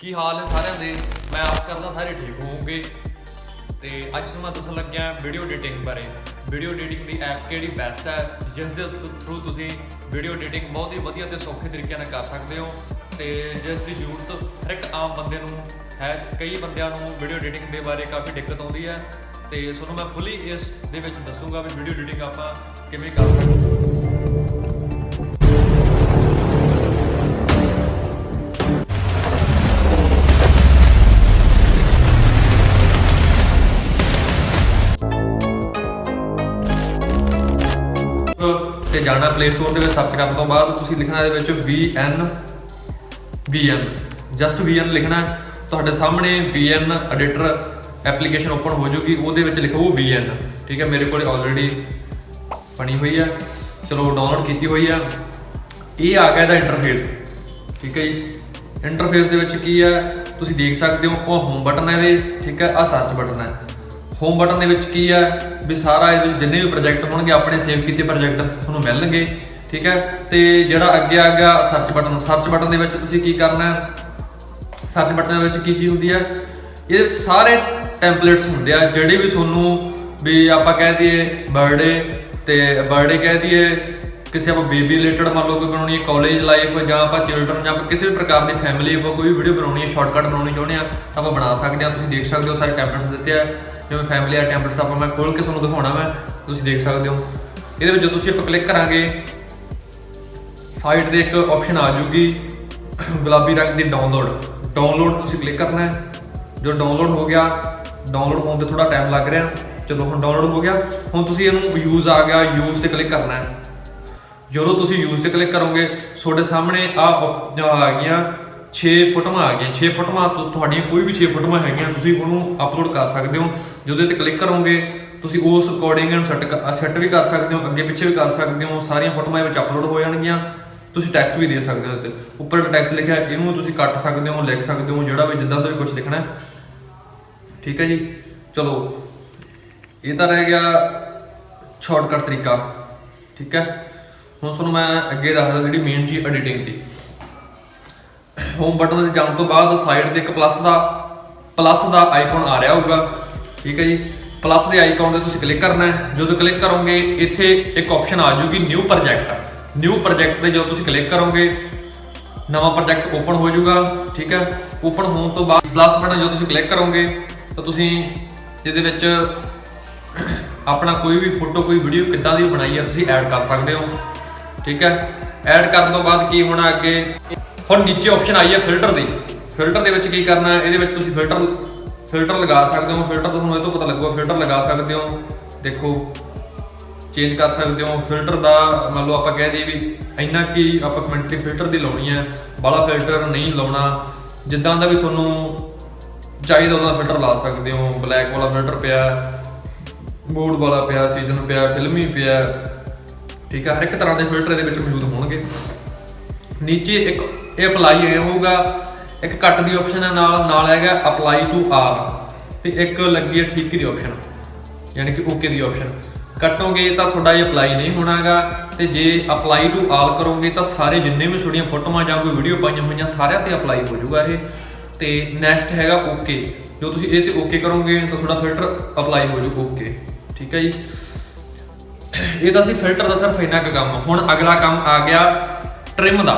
ਕੀ ਹਾਲ ਹੈ ਸਾਰਿਆਂ ਦੇ? ਮੈਂ ਆਸ ਕਰਦਾ ਸਾਰੇ ਠੀਕ ਹੋਵੋਗੇ। ਤੇ ਅੱਜ ਤੁਹਾਨੂੰ ਮੈਂ ਦੱਸਣ ਲੱਗਿਆ ਵੀਡੀਓ ਐਡੀਟਿੰਗ ਬਾਰੇ। ਵੀਡੀਓ ਐਡੀਟਿੰਗ ਦੀ ਐਪ ਕਿਹੜੀ ਬੈਸਟ ਹੈ? ਜਿਸ ਦੇ ਥਰੂ ਤੁਸੀਂ ਵੀਡੀਓ ਐਡੀਟਿੰਗ ਬਹੁਤ ਹੀ ਵਧੀਆ ਤੇ ਸੌਖੇ ਤਰੀਕੇ ਨਾਲ ਕਰ ਸਕਦੇ ਹੋ। ਤੇ ਜਿਸ ਦੀ ਜ਼ਰੂਰਤ ਹਰ ਇੱਕ ਆਮ ਬੰਦੇ ਨੂੰ ਹੈ, ਕਈ ਬੰਦਿਆਂ ਨੂੰ ਵੀਡੀਓ ਐਡੀਟਿੰਗ ਦੇ ਬਾਰੇ ਕਾਫੀ ਦਿੱਕਤ ਆਉਂਦੀ ਹੈ। ਤੇ ਤੁਹਾਨੂੰ ਮੈਂ ਫੁੱਲੀ ਇਸ ਦੇ ਵਿੱਚ ਦੱਸੂਗਾ ਵੀ ਵੀਡੀਓ ਐਡੀਟਿੰਗ ਆਪਾਂ ਕਿਵੇਂ ਕਰ ਸਕਦੇ ਹਾਂ। ਤੇ ਜਾਣਾ ਪਲੇ ਸਟੋਰ ਦੇ ਵਿੱਚ ਸਰਚ ਕਰਨ ਤੋਂ ਬਾਅਦ ਤੁਸੀਂ ਲਿਖਣਾ ਇਹਦੇ ਵਿੱਚ VN VN ਜਸਟ VN ਲਿਖਣਾ ਤੁਹਾਡੇ ਸਾਹਮਣੇ VN ਐਡੀਟਰ ਐਪਲੀਕੇਸ਼ਨ ਓਪਨ ਹੋ ਜਾਊਗੀ, ਉਹਦੇ ਵਿੱਚ ਲਿਖੋ VN ਠੀਕ ਹੈ, ਮੇਰੇ ਕੋਲ ਆਲਰੇਡੀ ਬਣੀ ਹੋਈ ਹੈ। ਚਲੋ ਡਾਊਨਲੋਡ ਕੀਤੀ ਹੋਈ ਆ ਇਹ ਆ ਗਿਆ ਇਹਦਾ ਇੰਟਰਫੇਸ ਠੀਕ ਹੈ ਜੀ। ਇੰਟਰਫੇਸ ਦੇ ਵਿੱਚ ਕੀ ਹੈ, ਤੁਸੀਂ ਦੇਖ ਸਕਦੇ ਹੋ, ਉਹ ਹੋਮ ਬਟਨ ਹੈ ਇਹਦੇ, ਠੀਕ ਹੈ ਆ ਸਰਚ ਬਟਨ ਹੈ। ਹੋਮ ਬਟਨ ਦੇ ਵਿੱਚ ਕੀ ਹੈ? ਵੀ ਸਾਰਾ ਇਹਦੇ ਵਿੱਚ ਜਿੰਨੇ ਵੀ ਪ੍ਰੋਜੈਕਟ ਹੋਣਗੇ, ਆਪਣੇ ਸੇਵ ਕੀਤੇ ਪ੍ਰੋਜੈਕਟ ਤੁਹਾਨੂੰ ਮਿਲਣਗੇ, ਠੀਕ ਹੈ? ਤੇ ਜਿਹੜਾ ਅੱਗੇ ਆ ਗਿਆ ਸਰਚ ਬਟਨ ਸਰਚ ਬਟਨ ਦੇ ਵਿੱਚ ਤੁਸੀਂ ਕੀ ਕਰਨਾ ਹੈ? ਸਰਚ ਬਟਨ ਦੇ ਵਿੱਚ ਕੀ ਚੀਜ਼ ਹੁੰਦੀ ਹੈ? ਇਹ ਸਾਰੇ ਟੈਂਪਲੇਟਸ ਹੁੰਦੇ ਆ, ਜਿਹੜੇ ਵੀ ਤੁਹਾਨੂੰ ਵੀ ਆਪਾਂ ਕਹਿ ਦਈਏ ਬਰਥਡੇ ਤੇ ਬਰਥਡੇ ਕਹਿ ਦਈਏ, ਕਿਸੇ ਆਪਾਂ ਬੇਬੀ ਰਿਲੇਟਡ ਮੰਨ ਲਓ ਕੋਈ ਬਣਾਉਣੀ ਹੈ ਕਾਲਜ ਲਾਈਫ ਜਾਂ ਆਪਾਂ ਚਿਲਡਰਨ ਜਾਂ ਆਪਾਂ ਕਿਸੇ ਵੀ ਪ੍ਰਕਾਰ ਦੀ ਫੈਮਿਲੀ ਆਪਾਂ ਕੋਈ ਵੀ ਵੀਡੀਓ ਬਣਾਉਣੀ ਹੈ ਸ਼ਾਰਟਕਟ ਬਣਾਉਣੀ ਚਾਹੁੰਦੇ ਆ ਤਾਂ ਆਪਾਂ ਬਣਾ ਸਕਦੇ ਆ ਤੁਸੀਂ ਦੇਖ ਸਕਦੇ ਹੋ ਸਾਰੇ ਟੈਂਪਲੇਟਸ ਦਿੱਤੇ ਆ। ਜਿਵੇਂ ਫੈਮਿਲੀ ਆ ਟੈਂਪਲੇਟਸ ਆਪਾਂ ਮੈਂ ਖੋਲ ਕੇ ਤੁਹਾਨੂੰ ਦਿਖਾਉਣਾ ਮੈਂ ਤੁਸੀਂ ਦੇਖ ਸਕਦੇ ਹੋ। ਇਹਦੇ ਵਿੱਚ ਜਦੋਂ ਤੁਸੀਂ ਆਪਾਂ ਕਲਿੱਕ ਕਰਾਂਗੇ ਸਾਈਟ ਤੇ ਇੱਕ ਆਪਸ਼ਨ ਆ ਜੂਗੀ ਗੁਲਾਬੀ ਰੰਗ ਦੀ ਡਾਊਨਲੋਡ ਡਾਊਨਲੋਡ ਤੁਸੀਂ ਕਲਿੱਕ ਕਰਨਾ ਹੈ। ਜਦੋਂ ਡਾਊਨਲੋਡ ਹੋ ਗਿਆ ਡਾਊਨਲੋਡ ਹੋਣ ਤੇ ਥੋੜਾ ਟਾਈਮ ਲੱਗ ਰਿਹਾ। ਚਲੋ ਹੁਣ ਡਾਊਨਲੋਡ ਹੋ ਗਿਆ, ਹੁਣ ਤੁਸੀਂ ਇਹਨੂੰ ਯੂਜ਼ ਆ ਗਿਆ ਯੂਜ਼ ਤੇ ਕਲਿੱਕ ਕਰਨਾ ਹੈ। ਜਦੋਂ ਤੁਸੀਂ ਯੂਜ਼ ਤੇ ਕਲਿੱਕ ਕਰੋਗੇ, ਤੁਹਾਡੇ ਸਾਹਮਣੇ ਆ ਆ ਗਈਆਂ 6 ਫੋਟੋਆਂ ਆ ਗਈਆਂ। 6 ਫੋਟੋਆਂ ਤੋਂ, ਤੁਹਾਡੀਆਂ ਕੋਈ ਵੀ 6 ਫੋਟੋਆਂ ਹੈਗੀਆਂ, ਤੁਸੀਂ ਉਹਨੂੰ ਅਪਲੋਡ ਕਰ ਸਕਦੇ ਹੋ। ਜਿਹਦੇ ਤੇ ਕਲਿੱਕ ਕਰੋਗੇ, ਤੁਸੀਂ ਉਸ ਅਕੋਰਡਿੰਗ ਇਹਨੂੰ ਸੈੱਟ ਸੈੱਟ ਵੀ ਕਰ ਸਕਦੇ ਹੋ, ਅੱਗੇ ਪਿੱਛੇ ਵੀ ਕਰ ਸਕਦੇ ਹੋ। ਸਾਰੀਆਂ ਫੋਟੋਆਂ ਇਹ ਵਿੱਚ ਅਪਲੋਡ ਹੋ ਜਾਣਗੀਆਂ। ਤੁਸੀਂ ਟੈਕਸਟ ਵੀ ਦੇ ਸਕਦੇ ਹੋ ਤੇ। ਉੱਪਰ ਟੈਕਸਟ ਲਿਖਿਆ, ਇਹਨੂੰ ਤੁਸੀਂ ਕੱਟ ਸਕਦੇ ਹੋ, ਲਿਖ ਸਕਦੇ ਹੋ, ਜਿਹੜਾ ਵੀ ਜਿੱਦਾਂ ਦਾ ਵੀ ਕੁਝ ਲਿਖਣਾ ਠੀਕ ਹੈ ਜੀ? ਚਲੋ, ਇਹ ਤਾਂ ਰਹਿ ਗਿਆ ਸ਼ਾਰਟਕਟ ਤਰੀਕਾ। ਠੀਕ ਹੈ? ਹੁਣ ਤੁਹਾਨੂੰ ਮੈਂ ਅੱਗੇ ਦੱਸਦਾ ਜਿਹੜੀ ਮੇਨ ਚੀਜ਼ ਐਡੀਟਿੰਗ ਦੀ। ਹੋਮ ਬਟਨ ਤੇ ਜਾਣ ਤੋਂ ਬਾਅਦ ਸਾਈਡ ਤੇ ਇੱਕ ਪਲੱਸ ਦਾ ਪਲੱਸ ਦਾ ਆਈਕਨ ਆ ਰਿਹਾ ਹੋਊਗਾ। ਠੀਕ ਹੈ ਜੀ? ਪਲੱਸ ਦੇ ਆਈਕਨ ਤੇ ਤੁਸੀਂ ਕਲਿੱਕ ਕਰਨਾ ਹੈ। ਜਦੋਂ ਕਲਿੱਕ ਕਰੋਗੇ, ਇੱਥੇ ਇੱਕ ਆਪਸ਼ਨ ਆ ਜਾਊਗੀ ਨਿਊ ਪ੍ਰੋਜੈਕਟ ਨਿਊ ਪ੍ਰੋਜੈਕਟ ਤੇ ਜਦੋਂ ਤੁਸੀਂ ਕਲਿੱਕ ਕਰੋਗੇ, ਨਵਾਂ ਪ੍ਰੋਜੈਕਟ ਓਪਨ ਹੋ ਜਾਊਗਾ। ਠੀਕ ਹੈ? ਓਪਨ ਹੋਣ ਤੋਂ ਬਾਅਦ ਪਲੱਸ ਬਟਨ ਜਦੋਂ ਤੁਸੀਂ ਕਲਿੱਕ ਕਰੋਗੇ, ਤਾਂ ਤੁਸੀਂ ਇਹਦੇ ਵਿੱਚ ਆਪਣਾ ਕੋਈ ਵੀ ਫੋਟੋ ਕੋਈ ਵੀਡੀਓ ਕਿੱਦਾਂ ਦੀ ਬਣਾਈ ਹੈ ਤੁਸੀਂ ਐਡ ਕਰ ਸਕਦੇ ਹੋ। ਠੀਕ ਹੈ? ਐਡ ਕਰਨ ਤੋਂ ਬਾਅਦ ਕੀ ਹੋਣਾ ਅੱਗੇ? ਹੁਣ ਨੀਚੇ ਆਪਸ਼ਨ ਆਈ ਹੈ ਫਿਲਟਰ ਦੀ। ਫਿਲਟਰ ਦੇ ਵਿੱਚ ਕੀ ਕਰਨਾ ਹੈ? ਇਹਦੇ ਵਿੱਚ ਤੁਸੀਂ ਫਿਲਟਰ ਫਿਲਟਰ ਲਗਾ ਸਕਦੇ ਹੋ। ਫਿਲਟਰ ਤੁਹਾਨੂੰ ਇਹ ਤੋਂ ਪਤਾ ਲੱਗੂਗਾ ਫਿਲਟਰ ਲਗਾ ਸਕਦੇ ਹੋ। ਦੇਖੋ ਚੇਂਜ ਕਰ ਸਕਦੇ ਹੋ। ਫਿਲਟਰ ਦਾ ਮੰਨ ਲਓ ਆਪਾਂ ਕਹਿ ਦਈਏ ਵੀ ਇੰਨਾ ਕੀ ਆਪਾਂ ਕਮਿਊਨਿਟੀ ਫਿਲਟਰ ਦੀ ਲਾਉਣੀ ਹੈ। ਬਾਲਾ ਫਿਲਟਰ ਨਹੀਂ ਲਾਉਣਾ। ਜਿੱਦਾਂ ਦਾ ਵੀ ਤੁਹਾਨੂੰ ਚਾਹੀਦਾ ਉਹਦਾ ਫਿਲਟਰ ਲਾ ਸਕਦੇ ਹੋ। ਬਲੈਕ ਵਾਲਾ ਫਿਲਟਰ ਪਿਆ ਬੋਰਡ ਵਾਲਾ ਪਿਆ ਸੀਜ਼ਨ ਪਿਆ, ਫਿਲਮੀ ਪਿਆ। ਠੀਕ ਹੈ ਹਰ ਇੱਕ ਤਰ੍ਹਾਂ ਦੇ ਫਿਲਟਰ ਇਹਦੇ ਵਿੱਚ ਮੌਜੂਦ ਹੋਣਗੇ। ਨੀਚੇ ਇੱਕ ਇਹ ਅਪਲਾਈ ਇਹ ਹੋਊਗਾ, ਇੱਕ ਕੱਟ ਦੀ ਆਪਸ਼ਨ ਹੈ ਨਾਲ ਨਾਲ ਹੈਗਾ ਅਪਲਾਈ ਟੂ ਆਲ ਤੇ ਇੱਕ ਲੱਗੀ ਹੈ ਠੀਕ ਦੀ ਆਪਸ਼ਨ ਯਾਨੀ ਕਿ ਓਕੇ ਦੀ ਆਪਸ਼ਨ ਕੱਟੋਗੇ ਤਾਂ ਤੁਹਾਡਾ ਇਹ ਅਪਲਾਈ ਨਹੀਂ ਹੋਣਾਗਾ, ਤੇ ਜੇ ਅਪਲਾਈ ਟੂ ਆਲ ਕਰੋਗੇ ਤਾਂ ਸਾਰੇ ਜਿੰਨੇ ਵੀ ਤੁਹਾਡੀਆਂ ਫੋਟੋਆਂ ਜਾਂ ਕੋਈ ਵੀਡੀਓ ਪਾਈਆਂ ਹੋਈਆਂ ਸਾਰਿਆਂ ਤੇ ਅਪਲਾਈ ਹੋ ਜਾਊਗਾ ਇਹ। ਤੇ ਨੈਕਸਟ ਹੈਗਾ ਓਕੇ ਜੋ ਤੁਸੀਂ ਇਹ ਤੇ ਓਕੇ ਕਰੋਗੇ, ਤਾਂ ਤੁਹਾਡਾ ਫਿਲਟਰ ਅਪਲਾਈ ਹੋ ਜਾਊਗਾ ਓਕੇ ਠੀਕ ਹੈ ਜੀ। ਇਹ ਤਾਂ ਸੀ ਫਿਲਟਰ ਦਾ ਸਿਰਫ ਇੰਨਾ ਕੁ ਕੰਮ, ਹੁਣ ਅਗਲਾ ਕੰਮ ਆ ਗਿਆ। ਟ੍ਰਿਮ ਦਾ।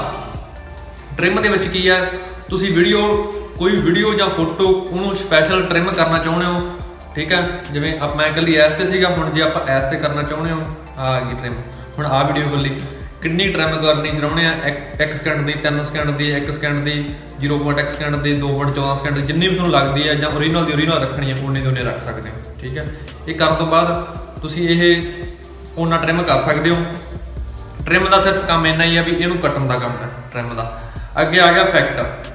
ਟ੍ਰਿਮ ਦੇ ਵਿੱਚ ਕੀ ਹੈ? ਤੁਸੀਂ ਵੀਡੀਓ ਕੋਈ ਵੀਡੀਓ ਜਾਂ ਫੋਟੋ ਉਹਨੂੰ ਸਪੈਸ਼ਲ ਟ੍ਰਿਮ ਕਰਨਾ ਚਾਹੁੰਦੇ ਹੋ? ਠੀਕ ਹੈ? ਜਿਵੇਂ ਆਪ ਮੈਂ ਇਕੱਲੀ ਐਸ ਤੇ ਸੀਗਾ, ਹੁਣ ਜੇ ਆਪਾਂ ਐਸ ਤੇ ਕਰਨਾ ਚਾਹੁੰਦੇ ਹੋ, ਆ ਗਈ ਟ੍ਰਿਮ ਹੁਣ ਆ ਵੀਡੀਓ ਇਕੱਲੀ। ਕਿੰਨੀ ਟ੍ਰਿਮ ਕਰਨੀ ਚਾਹੁੰਦੇ ਆ? 1 ਸਕਿੰਟ ਦੀ 3 ਸਕਿੰਟ ਦੀ 1 ਸਕਿੰਟ ਦੀ 0.1 ਸਕਿੰਟ ਦੀ 2.14 ਸਕਿੰਟ ਦੀ, ਜਿੰਨੀ ਵੀ ਤੁਹਾਨੂੰ ਲੱਗਦੀ ਹੈ ਜਾਂ ਓਰੀਜਨਲ ਦੀ ਓਰੀਜਨਲ ਰੱਖਣੀ ਹੈ ਉਨੇ ਦੀ ਉਨੇ ਰੱਖ ਸਕਦੇ ਹੋ। ਠੀਕ ਹੈ? ਇਹ ਕਰਨ ਤੋਂ ਬਾਅਦ ਤੁਸੀਂ ਇਹ ਉਹਨਾਂ ਟ੍ਰਿਮ ਕਰ ਸਕਦੇ ਹੋ। ਟ੍ਰਿਮ ਦਾ ਸਿਰਫ ਕੰਮ ਇੰਨਾ ਹੀ ਆ ਵੀ ਇਹਨੂੰ ਕੱਟਣ ਦਾ ਕੰਮ ਹੈ ਟ੍ਰਿਮ ਦਾ। ਅੱਗੇ ਆ ਗਿਆ ਫੈਕਟ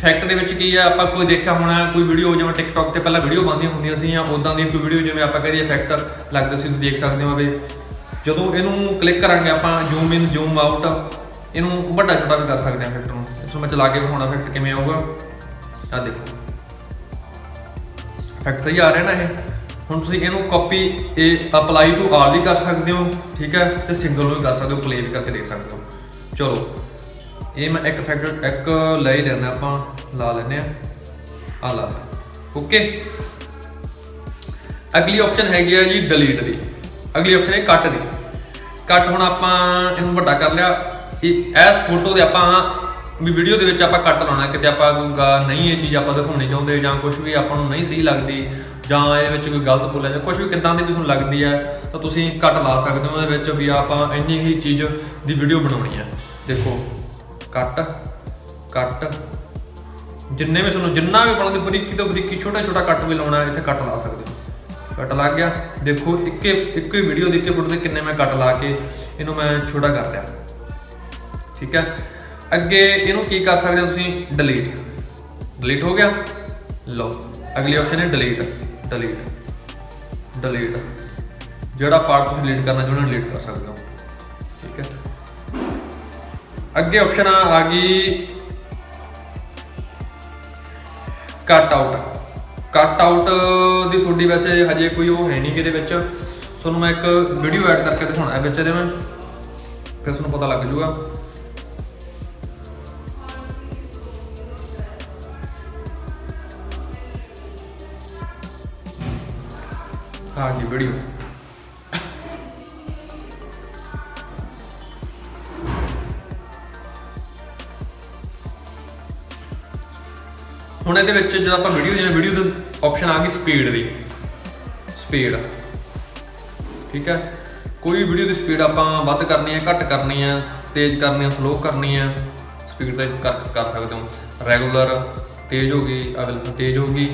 ਫੈਕਟ ਦੇ ਵਿੱਚ ਕੀ ਆ, ਆਪਾਂ ਕੋਈ ਦੇਖਿਆ ਹੋਣਾ, ਕੋਈ ਵੀਡੀਓ ਜਿਵੇਂ ਟਿਕਟੌਕ ਤੇ ਪਹਿਲਾਂ ਵੀਡੀਓ ਬਣਦੀਆਂ ਹੁੰਦੀਆਂ ਸੀ ਜਾਂ ਉਦਾਂ ਦੀ ਕੋਈ ਵੀਡੀਓ ਜਿਵੇਂ ਆਪਾਂ ਕਹਦੇ ਇਫੈਕਟ ਲੱਗਦੇ ਸੀ, ਤੁਸੀਂ ਦੇਖ ਸਕਦੇ ਹੋ ਵੀ ਜਦੋਂ ਇਹਨੂੰ ਕਲਿੱਕ ਕਰਾਂਗੇ ਆਪਾਂ ਜ਼ੂਮ ਇਨ ਜ਼ੂਮ ਆਊਟ ਇਹਨੂੰ ਵੱਡਾ ਛੋਟਾ ਵੀ ਕਰ ਸਕਦੇ ਹਾਂ ਇਫੈਕਟ ਨੂੰ। ਇਸ ਨੂੰ ਮੈਂ ਚਲਾ ਕੇ ਵਿਖਾਉਣਾ ਇਫੈਕਟ ਕਿਵੇਂ ਆਊਗਾ। ਆ ਦੇਖੋ। ਇਫੈਕਟ ਸਹੀ ਆ ਰਿਹਾ ਨਾ ਇਹ। ਹੁਣ ਤੁਸੀਂ ਇਹਨੂੰ ਕਾਪੀ ਇਹ ਅਪਲਾਈ ਟੂ ਆਲ ਵੀ ਕਰ ਸਕਦੇ ਹੋ, ਠੀਕ ਹੈ? ਤੇ ਸਿੰਗਲ ਵੀ ਕਰ ਸਕਦੇ ਹੋ ਪਲੇ ਵੀ ਕਰਕੇ ਦੇਖ ਸਕਦੇ ਹੋ। ਚਲੋ, ਇਹ ਮੈਂ ਇੱਕ ਫੈਕਟਰ ਇੱਕ ਲੈ ਹੀ ਲੈਣਾ ਆਪਾਂ ਲਾ ਲੈਨੇ ਆ ਆ ਲਾ ਓਕੇ ਅਗਲੀ ਆਪਸ਼ਨ ਹੈਗੀ ਆ ਜੀ ਡਿਲੀਟ ਦੀ। ਅਗਲੀ ਆਪਸ਼ਨ ਹੈ ਕੱਟ ਦੀ। ਕੱਟ ਹੁਣ ਆਪਾਂ ਇਹਨੂੰ ਵੱਡਾ ਕਰ ਲਿਆ। ਇਹ ਐਸ ਫੋਟੋ ਦੇ ਆਪਾਂ, ਵੀ ਵੀਡੀਓ ਦੇ ਵਿੱਚ ਆਪਾਂ ਕੱਟ ਲਾਉਣਾ। ਕਿਤੇ ਆਪਾਂ ਕੋਈ ਨਹੀਂ, ਇਹ ਚੀਜ਼ ਆਪਾਂ ਦਿਖਾਉਣੀ ਚਾਹੁੰਦੇ ਜਾਂ ਕੁਝ ਵੀ ਆਪਾਂ ਨੂੰ ਨਹੀਂ ਸਹੀ ਲੱਗਦੀ। ਜਾਂ ਇਹਦੇ ਵਿੱਚ ਕੋਈ ਗਲਤ ਬੋਲਿਆ ਜਾਂ ਕੁਝ ਵੀ ਕਿੱਦਾਂ ਦੀ ਵੀ ਤੁਹਾਨੂੰ ਲੱਗਦੀ ਹੈ, ਤਾਂ ਤੁਸੀਂ ਕੱਟ ਲਾ ਸਕਦੇ ਹੋ। ਉਹਦੇ ਵਿੱਚ ਵੀ ਆਪਾਂ ਇੰਨੀ ਹੀ ਚੀਜ਼ ਦੀ ਵੀਡੀਓ ਬਣਾਉਣੀ ਹੈ। ਦੇਖੋ, ਕੱਟ ਕੱਟ। ਜਿੰਨੇ ਵੀ ਤੁਹਾਨੂੰ ਜਿੰਨਾ ਵੀ ਬਣਾਉਂਦੇ ਬਰੀਕੀ ਤੋਂ ਬਰੀਕੀ ਛੋਟਾ ਛੋਟਾ ਕੱਟ ਵੀ ਲਾਉਣਾ ਇੱਥੇ ਕੱਟ ਲਾ ਸਕਦੇ ਹੋ। ਕੱਟ ਲੱਗ ਗਿਆ। ਦੇਖੋ, ਇੱਕੇ, ਇੱਕੋ ਹੀ ਵੀਡੀਓ ਦੇ ਇੱਕੇ ਫੋਟੋ ਦੇ ਕਿੰਨੇ ਮੈਂ ਕੱਟ ਲਾ ਕੇ ਇਹਨੂੰ ਮੈਂ ਛੋਟਾ ਕਰ ਲਿਆ। ਠੀਕ ਹੈ? ਅੱਗੇ ਇਹਨੂੰ ਕੀ ਕਰ ਸਕਦੇ ਹੋ ਤੁਸੀਂ? ਡਿਲੀਟ ਡਿਲੀਟ ਹੋ ਗਿਆ? ਲਓ, ਅਗਲੀ ਆਪਸ਼ਨ ਹੈ ਡਿਲੀਟ ਡਿਲੀਟ ਡਿਲੀਟ ਜਿਹੜਾ ਪਾਰਟ ਤੁਸੀਂ ਡਿਲੀਟ ਕਰਨਾ ਚਾਹੁੰਦੇ ਹੋ ਡਿਲੀਟ ਕਰ ਸਕਦੇ ਹੋ। ਠੀਕ ਹੈ। ਅੱਗੇ ਆਪਸ਼ਨ ਆ ਗਈ ਕੱਟ ਆਊਟ ਕੱਟ ਆਊਟ ਦੀ ਤੁਹਾਡੀ ਵੈਸੇ ਹਜੇ ਕੋਈ ਉਹ ਹੈ ਨਹੀਂ ਕਿ ਵਿੱਚ। ਤੁਹਾਨੂੰ ਮੈਂ ਇੱਕ ਵੀਡੀਓ ਐਡ ਕਰਕੇ ਦਿਖਾਉਣਾ ਹੈ ਵਿੱਚ ਇਹਦੇ ਮੈਂ ਫਿਰ ਤੁਹਾਨੂੰ ਪਤਾ ਲੱਗ ਜੂਗਾ ਹਾਂਜੀ ਵੀਡੀਓ ਹੁਣ ਇਹਦੇ ਵਿੱਚ ਜਦੋਂ ਆਪਾਂ ਵੀਡੀਓ ਜਿਵੇਂ ਵੀਡੀਓ ਦੀ ਆਪਸ਼ਨ ਆ ਗਈ ਸਪੀਡ ਦੀ। ਸਪੀਡ ਠੀਕ ਹੈ? ਕੋਈ ਵੀਡੀਓ ਦੀ ਸਪੀਡ ਆਪਾਂ ਵੱਧ ਕਰਨੀ ਹੈ, ਘੱਟ ਕਰਨੀ ਹੈ, ਤੇਜ਼ ਕਰਨੀ ਹੈ ਸਲੋ ਕਰਨੀ ਹੈ ਸਪੀਡ ਤੇ ਕਰ ਕਰ ਸਕਦੇ ਹੋ। ਰੈਗੂਲਰ ਤੇਜ਼ ਹੋ ਗਈ, ਅਗਲ ਤੇਜ਼ ਹੋ ਗਈ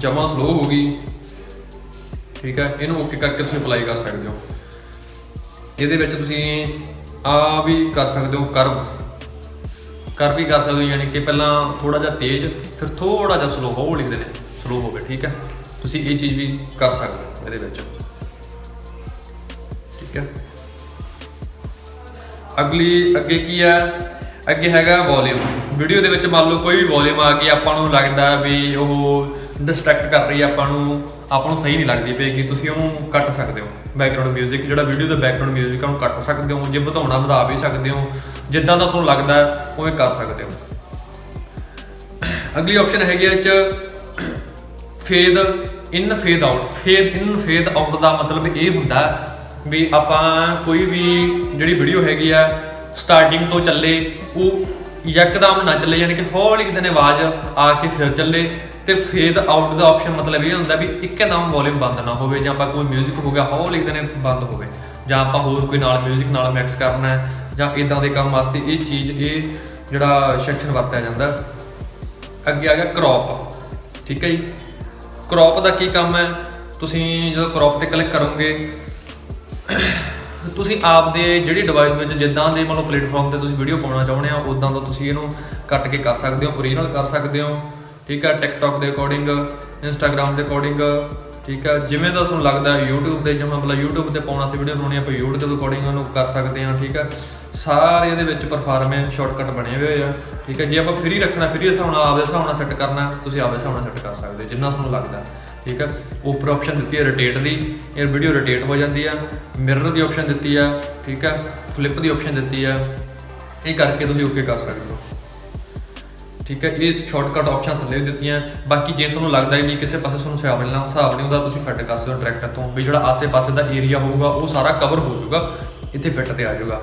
ਜਮਾ ਸਲੋ ਹੋ ਗਈ। ਠੀਕ ਹੈ ਇਹਨੂੰ ਓਕੇ ਕਰਕੇ ਤੁਸੀਂ ਅਪਲਾਈ ਕਰ ਸਕਦੇ ਹੋ। ਇਹਦੇ ਵਿੱਚ ਤੁਸੀਂ ਆ ਵੀ ਕਰ ਸਕਦੇ ਹੋ ਕਰਵ ਕਰ ਵੀ ਕਰ ਸਕਦੇ ਹੋ, ਯਾਨੀ ਕਿ ਪਹਿਲਾਂ ਥੋੜਾ ਜਿਹਾ ਤੇਜ਼, ਫਿਰ ਥੋੜਾ ਜਿਹਾ ਸਲੋ ਹੋ ਲਿਖਦੇ ਨੇ ਸਲੋ ਹੋਵੇ ਠੀਕ ਹੈ ਤੁਸੀਂ ਇਹ ਚੀਜ਼ ਵੀ ਕਰ ਸਕਦੇ ਹੋ ਇਹਦੇ ਵਿੱਚ। ਠੀਕ ਹੈ ਅਗਲੀ ਅੱਗੇ ਕੀ ਹੈ? ਅੱਗੇ ਹੈਗਾ ਵੋਲਿਊਮ ਵੀਡੀਓ ਦੇ ਵਿੱਚ ਮੰਨ ਲਓ ਕੋਈ ਵੀ ਵੋਲਿਊਮ ਆ ਗਈ ਆਪਾਂ ਨੂੰ ਲੱਗਦਾ ਵੀ ਉਹ ਡਿਸਟਰੈਕਟ ਕਰ ਰਹੀ ਹੈ ਆਪਾਂ ਨੂੰ ਆਪਾਂ ਨੂੰ ਸਹੀ ਨਹੀਂ ਲੱਗਦੀ ਪਏਗੀ ਤੁਸੀਂ ਉਹਨੂੰ ਕੱਟ ਸਕਦੇ ਹੋ ਬੈਕਗ੍ਰਾਉਂਡ 뮤직 ਜਿਹੜਾ ਵੀਡੀਓ ਦਾ ਬੈਕਗ੍ਰਾਉਂਡ 뮤직 ਉਹਨੂੰ ਕੱਟ ਸਕਦੇ ਹੋ ਜੇ ਵਧਾਉਣਾ ਵਧਾ ਵੀ ਸਕਦੇ ਹੋ ਜਿੱਦਾਂ ਦਾ ਤੁਹਾਨੂੰ ਲੱਗਦਾ ਹੈ ਉਵੇਂ ਕਰ ਸਕਦੇ ਹੋ ਅਗਲੀ ਆਪਸ਼ਨ ਹੈਗੀ ਹੈ ਇਹ ਚ fade in fade out fade in fade out ਦਾ ਮਤਲਬ ਇਹ ਹੁੰਦਾ ਵੀ ਆਪਾਂ ਕੋਈ ਵੀ ਜਿਹੜੀ ਵੀਡੀਓ ਹੈਗੀ ਆ ਸਟਾਰਟਿੰਗ ਤੋਂ ਚੱਲੇ ਉਹ ਯਕਦਮ ਨਾ ਚੱਲੇ ਯਾਨੀ ਕਿ ਹੌਲੀ ਕਿਤੇ ਨੇ ਆਵਾਜ਼ ਆ ਕੇ ਫਿਰ ਚੱਲੇ ਤੇ ਫੇਡ ਆਊਟ ਦਾ ਆਪਸ਼ਨ ਮਤਲਬ ਇਹ ਹੁੰਦਾ ਵੀ ਇੱਕਦਮ ਵੋਲਿਊਮ ਬੰਦ ਨਾ ਹੋਵੇ ਜਾਂ ਆਪਾਂ ਕੋਈ 뮤직 ਹੋ ਗਿਆ ਹੌਲੀ ਕਿਤੇ ਨੇ ਬੰਦ ਹੋਵੇ ਜਾਂ ਆਪਾਂ ਹੋਰ ਕੋਈ ਨਾਲ 뮤직 ਨਾਲ ਮਿਕਸ ਕਰਨਾ ਹੈ ਜਾਂ ਇਦਾਂ ਦੇ ਕੰਮ ਵਾਸਤੇ ਇਹ ਚੀਜ਼ ਇਹ ਜਿਹੜਾ ਸੈਕਸ਼ਨ ਵਰਤਿਆ ਜਾਂਦਾ ਹੈ। ਅੱਗੇ ਆ ਗਿਆ ਕ੍ਰੌਪ ਠੀਕ ਹੈ ਜੀ ਕ੍ਰੌਪ ਦਾ ਕੀ ਕੰਮ ਹੈ ਤੁਸੀਂ ਜਦੋਂ ਕ੍ਰੌਪ ਤੇ ਕਲਿੱਕ ਕਰੋਗੇ ਤੁਸੀਂ ਆਪਦੇ ਜਿਹੜੀ ਡਿਵਾਈਸ ਵਿੱਚ ਜਿੱਦਾਂ ਦੇ ਮਤਲਬ ਪਲੇਟਫਾਰਮ ਤੇ ਤੁਸੀਂ ਵੀਡੀਓ ਪਾਉਣਾ ਚਾਹੁੰਦੇ ਆ ਉਦਾਂ ਦਾ ਤੁਸੀਂ ਇਹਨੂੰ ਕੱਟ ਕੇ ਕਰ ਸਕਦੇ ਹੋ ਓਰੀਜਨਲ ਕਰ ਸਕਦੇ ਹੋ ਠੀਕ ਹੈ ਟਿਕਟੌਕ ਦੇ ਅਕੋਰਡਿੰਗ ਇੰਸਟਾਗ੍ਰam ਦੇ ਅਕੋਰਡਿੰਗ ਠੀਕ ਹੈ ਜਿਵੇਂ ਦਾ ਤੁਹਾਨੂੰ ਲੱਗਦਾ ਹੈ YouTube ਤੇ ਜਿਵੇਂ ਮਤਲਬ YouTube ਤੇ ਪਾਉਣਾ ਸੀ ਵੀਡੀਓ ਬਣਾਉਣੀ ਆਪਾਂ YouTube ਦੇ ਅਕੋਰਡਿੰਗ ਉਹਨੂੰ ਕਰ ਸਕਦੇ ਹਾਂ ਠੀਕ ਹੈ। ਸਾਰੇ ਇਹਦੇ ਵਿੱਚ ਪਰਫਾਰਮੈਂਸ ਸ਼ਾਰਟਕਟ ਬਣੇ ਹੋਏ ਆ ਠੀਕ ਹੈ ਜੇ ਆਪਾਂ ਫ੍ਰੀ ਰੱਖਣਾ ਫ੍ਰੀ ਹਿਸਾਬ ਨਾਲ ਆਪਦੇ ਹਿਸਾਬ ਨਾਲ ਸੈੱਟ ਕਰਨਾ ਤੁਸੀਂ ਆਪਦੇ ਹਿਸਾਬ ਨਾਲ ਸੈੱਟ ਕਰ ਸਕਦੇ ਹੋ, ਜਿੰਨਾ ਤੁਹਾਨੂੰ ਲੱਗਦਾ ਠੀਕ ਹੈ ਉੱਪਰ ਆਪਸ਼ਨ ਦਿੱਤੀ ਹੈ ਰੋਟੇਟ ਦੀ। ਇਹ ਵੀਡੀਓ ਰੋਟੇਟ ਹੋ ਜਾਂਦੀ ਆ। ਮਿਰਰ ਦੀ ਆਪਸ਼ਨ ਦਿੱਤੀ ਆ, ਠੀਕ ਹੈ ਫਲਿੱਪ ਦੀ ਆਪਸ਼ਨ ਦਿੱਤੀ ਆ। ਇਹ ਕਰਕੇ ਤੁਸੀਂ ਓਕੇ ਕਰ ਸਕਦੇ ਹੋ। ਠੀਕ ਹੈ ਇਹ ਸ਼ਾਰਟਕਟ ਆਪਸ਼ਨ ਥੱਲੇ ਵੀ ਦਿੱਤੀਆਂ। ਬਾਕੀ ਜੇ ਤੁਹਾਨੂੰ ਲੱਗਦਾ ਹੀ ਨਹੀਂ ਕਿਸੇ ਪਾਸੇ ਤੁਹਾਨੂੰ ਹਿਸਾਬ ਨਹੀਂ ਹਿਸਾਬ ਨਹੀਂ ਹੁੰਦਾ, ਤੁਸੀਂ ਫਿੱਟ ਕਰ ਸਕਦੇ ਹੋ ਟਰੈਕਟਰ ਤੋਂ ਵੀ ਜਿਹੜਾ ਆਸੇ-ਪਾਸੇ ਦਾ ਏਰੀਆ ਹੋਊਗਾ, ਉਹ ਸਾਰਾ ਕਵਰ ਹੋ ਜਾਊਗਾ। ਇੱਥੇ ਫਿੱਟ ਤੇ ਆ ਜਾਊਗਾ।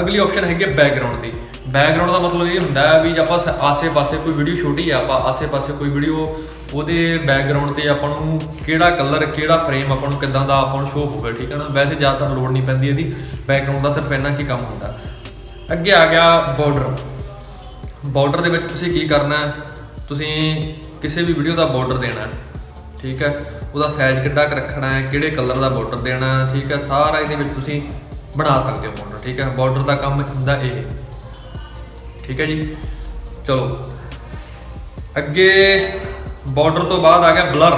ਅਗਲੀ ਆਪਸ਼ਨ ਹੈਗੀ ਹੈ ਬੈਕਗ੍ਰਾਉਂਡ ਦੀ। ਬੈਕਗ੍ਰਾਉਂਡ ਦਾ ਮਤਲਬ ਇਹ ਹੁੰਦਾ ਹੈ ਵੀ ਜੇ ਆਪਾਂ ਆਸੇ-ਪਾਸੇ ਕੋਈ ਵੀਡੀਓ ਛੋਟੀ ਆ, ਆਪਾਂ ਆਸੇ-ਪਾਸੇ ਕੋਈ ਵੀਡੀਓ ਉਹਦੇ ਬੈਕਗ੍ਰਾਉਂਡ ਤੇ ਆਪਾਂ ਨੂੰ ਕਿਹੜਾ ਕਲਰ ਕਿਹੜਾ ਫਰੇਮ ਆਪਾਂ ਨੂੰ ਕਿੱਦਾਂ ਦਾ ਆਪਾਂ ਨੂੰ ਸ਼ੋ ਹੋਵੇ ਠੀਕ ਹੈ ਨਾ? ਵੈਸੇ ਜ਼ਿਆਦਾਤਰ ਲੋੜ ਨਹੀਂ ਪੈਂਦੀ ਇਹਦੀ। ਬੈਕਗ੍ਰਾਉਂਡ ਦਾ ਸਿਰਫ ਇੰਨਾ ਕੀ ਕੰਮ ਹੁੰਦਾ। ਅੱਗੇ ਆ ਗਿਆ ਬਾਰਡਰ ਬਾਰਡਰ ਦੇ ਵਿੱਚ ਤੁਸੀਂ ਕੀ ਕਰਨਾ ਹੈ? ਤੁਸੀਂ ਕਿਸੇ ਵੀ ਵੀਡੀਓ ਦਾ ਬਾਰਡਰ ਦੇਣਾ ਹੈ, ਠੀਕ ਹੈ? ਉਹਦਾ ਸਾਈਜ਼ ਕਿੱਡਾ ਕੁ ਰੱਖਣਾ ਹੈ, ਕਿਹੜੇ ਕਲਰ ਦਾ ਬਾਰਡਰ ਦੇਣਾ ਠੀਕ ਹੈ? ਸਾਰਾ ਇਹਦੇ ਵਿੱਚ ਤੁਸੀਂ ਬਣਾ ਸਕਦੇ ਹੋ ਬਾਰਡਰ ਠੀਕ ਹੈ? ਬਾਰਡਰ ਦਾ ਕੰਮ ਹੁੰਦਾ ਇਹ। ਠੀਕ ਹੈ ਜੀ? ਚਲੋ। ਅੱਗੇ ਬਾਰਡਰ ਤੋਂ ਬਾਅਦ ਆ ਗਿਆ ਬਲਰ